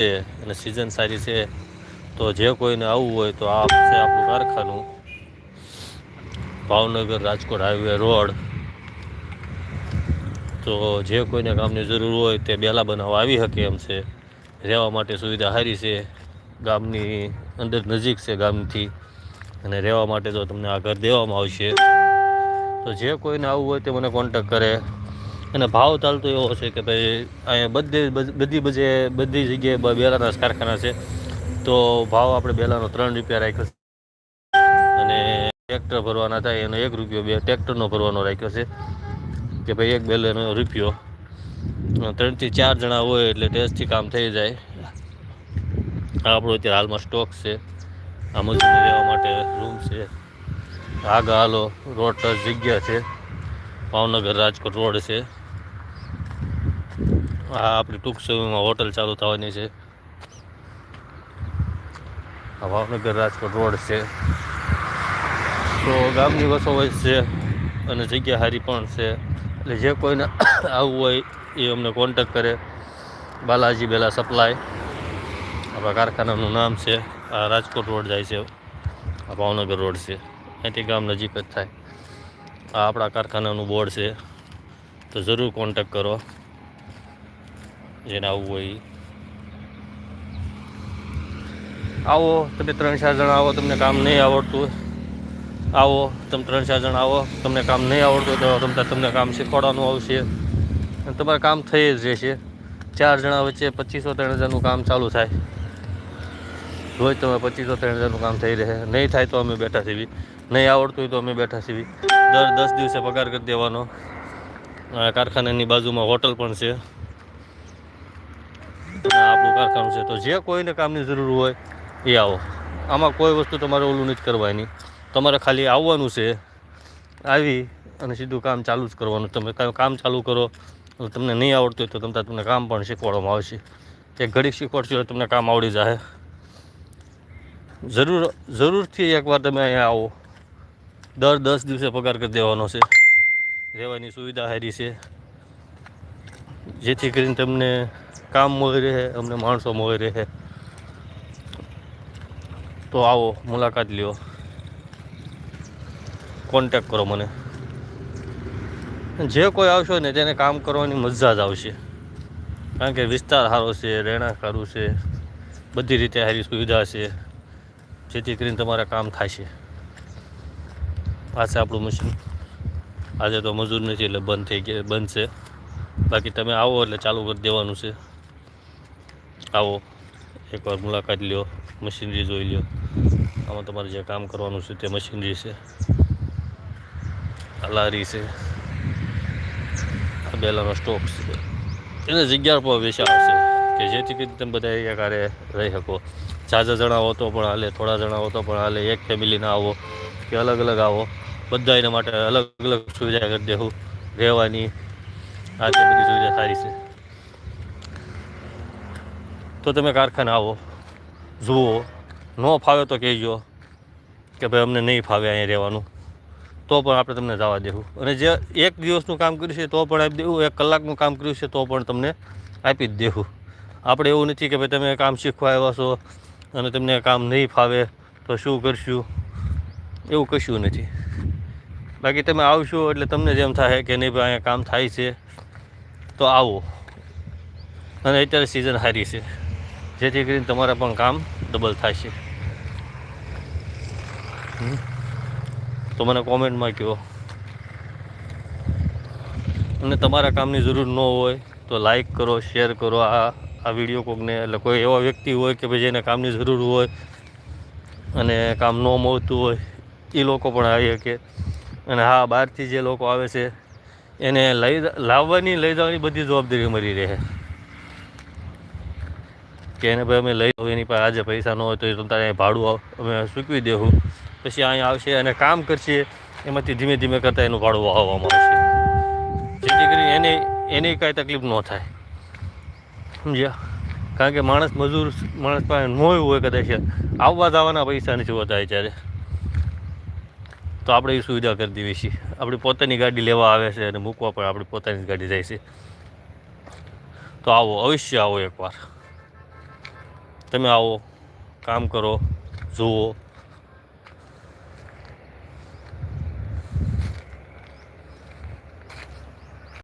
છે અને સિઝન સારી છે, તો જે કોઈને આવવું હોય તો આ છે આપણું કારખાનું. Bhavnagar Rajkot highway road. તો જે કોઈને કામની જરૂર હોય તે બેલા બનાવવા આવી શકે એમ છે. રહેવા માટે સુવિધા સારી છે. ગામની અંદર નજીક છે ગામથી. અને રહેવા માટે તો તમને આ ઘર દેવામાં આવશે. તો જે કોઈને આવવું હોય તે મને કોન્ટેક કરે. અને ભાવ ચાલતો એવો છે કે ભાઈ, અહીંયા બધે બધી બજે, બધી જગ્યાએ બેલાના જ કારખાના છે. તો ભાવ આપણે બેલાનો ત્રણ રૂપિયા રાખ્યો છે. અને ટ્રેક્ટર ભરવાના થાય એનો એક રૂપિયો બે, ટ્રેક્ટરનો ભરવાનો રાખ્યો છે. કે ભાઈ એક બેલેનો રૂપિયો. ત્રણથી ચાર જણા હોય એટલે ટેસ્ટથી કામ થઈ જાય. આપણો અત્યારે હાલમાં સ્ટોક છે. આ મજૂરી લેવા માટે રૂમ છે. આગળ હાલો, રોડ જગ્યા છે. ભાવનગર રાજકોટ રોડ છે. આ આપણી ટૂંક સમયમાં હોટલ ચાલુ થવાની છે. ભાવનગર રાજકોટ રોડ છે. તો ગામની વસો હોય છે અને જગ્યા સારી પણ છે. એટલે જે કોઈને આવવું હોય એ અમને કોન્ટેક કરે. બાલાજી બેલા સપ્લાય આપણા કારખાનાનું નામ છે. આ રાજકોટ રોડ જાય છે. આ ભાવનગર રોડ છે. અહીંથી ગામ નજીક જ થાય. આ આપણા કારખાનાનું બોર્ડ છે. તો જરૂર કોન્ટેક કરો. જેને આવવું હોય. આવો, તમે ત્રણ ચાર જણા આવો, તમને કામ નહીં આવડતું. આવો, તમે ત્રણ ચાર જણા આવો, તમને કામ નહીં આવડતું તો તમને તમને કામ શીખવાડવાનું આવશે. અને તમારે કામ થઈ જ રહેશે. ચાર જણા વચ્ચે પચીસો ત્રણ હજારનું કામ ચાલુ થાય. રોજ તમે પચીસો ત્રણ હજારનું કામ થઈ રહે. નહીં થાય તો અમે બેઠા સીવી નહીં આવડતું હોય તો અમે બેઠા સીવી દર દસ દિવસે પગાર કરી દેવાનો. કારખાનાની બાજુમાં હોટલ પણ છે. આપણું કારખાનું છે. તો જે કોઈને કામની જરૂર હોય, એ આવો. આમાં કોઈ વસ્તુ તમારે ઓલું નથી કરવાની. તમારે ખાલી આવવાનું છે, આવી અને સીધું કામ ચાલુ જ કરવાનું. તમે કાંઈ કામ ચાલુ કરો તમને નહીં આવડતું હોય તો તમને તમને કામ પણ શીખવાડવામાં આવશે એક ઘડીક શીખવાડશો તમને કામ આવડી જાય જરૂર, જરૂરથી એકવાર તમે અહીંયા આવો. દર દસ દિવસે પગાર કરી દેવાનો છે. રહેવાની સુવિધા સારી છે. જેથી કરીને તમને કામ મળી રહે, અમને માણસો મળી રહે. તો આવો, મુલાકાત લ્યો. કોન્ટેક કરો મને. જે કોઈ આવશો ને તેને કામ કરવાની મજા જ આવશે. કારણ કે વિસ્તાર સારો છે, રહેણાંક સારું છે, બધી રીતે સારી સુવિધા છે. જેથી કરીને તમારા કામ થશે પાસે આપણું મશીન આજે તો મજૂર નથી એટલે બંધ થઈ ગયા, બંધ છે. બાકી તમે આવો એટલે ચાલુ કરી દેવાનું છે. આવો. એકવાર મુલાકાત લ્યો, મશીનરી જોઈ લ્યો. આમાં તમારે જે કામ કરવાનું છે તે મશીનરી છે. લારી છે. આ બેલાનો સ્ટોક છે. એને જગ્યા પર વેચાણ છે. કે જેથી કરીને તમે બધા એકારે રહી શકો. ઝાઝા જણા હો તો પણ હાલે, થોડા જણા હો તો પણ હાલે. એક ફેમિલીના આવો, કે અલગ અલગ આવો. બધા એના માટે અલગ અલગ સુવિધા કરી દેવું રહેવાની આ તે બધી સુવિધા સારી છે. તો તમે કારખાને આવો, જુઓ. ન ફાવે તો કહેજો કે ભાઈ અમને નહીં ફાવે અહીંયા રહેવાનું. તો પણ આપણે તમને જવા દેવું. અને જે એક દિવસનું કામ કર્યું છે તો પણ આપી દેવું, એક કલાકનું કામ કર્યું છે તો પણ તમને આપી જ દેવું. આપણે એવું નથી કે ભાઈ તમે કામ શીખવા આવ્યા છો અને તમને કામ નહીં ફાવે તો શું કરશું? એવું કશું નથી. બાકી તમે આવશો એટલે તમને જેમ થાય કે નહીં ભાઈ અહીંયા કામ થાય છે. તો આવો. અને અત્યારે સિઝન સારી છે. જેથી કરીને તમારા પણ કામ ડબલ થશે. તો મને કોમેન્ટમાં કહો. અને તમારા કામની જરૂર ન હોય તો લાઈક કરો શેર કરો. આ આ વીડિયો કોકને, એટલે કોઈ એવા વ્યક્તિ હોય કે ભાઈ જેને કામની જરૂર હોય અને કામ ન મળતું હોય એ લોકો પણ આવી શકે અને હા બહારથી જે લોકો આવે છે એને લઈ લાવવાની, લઈ જવાની બધી જવાબદારી મળી રહે. કે એને ભાઈ અમે લઈ જવું એની પાસે આજે પૈસા ન હોય તો એ તારે ભાડું અમે ચૂકવી દેવું પછી અહીંયા આવશે અને કામ કરશે, એમાંથી ધીમે ધીમે કરતાં એનું ભાડું આવવામાં આવશે. જેથી કરી એને, એની કાંઈ તકલીફ ન થાય. સમજ્યા? કારણ કે માણસ મજૂર, માણસ પાસે ન હોય કદાચ. આવવા જવાના પૈસા નથી હોતા અત્યારે. તો આપણે એ સુવિધા કરી દેવી છીએ આપણી પોતાની ગાડી લેવા આવે છે અને મૂકવા પણ આપણી પોતાની જ ગાડી જાય છે. તો આવો, અવશ્ય આવો એકવાર. તમે આવો, કામ કરો, જુઓ.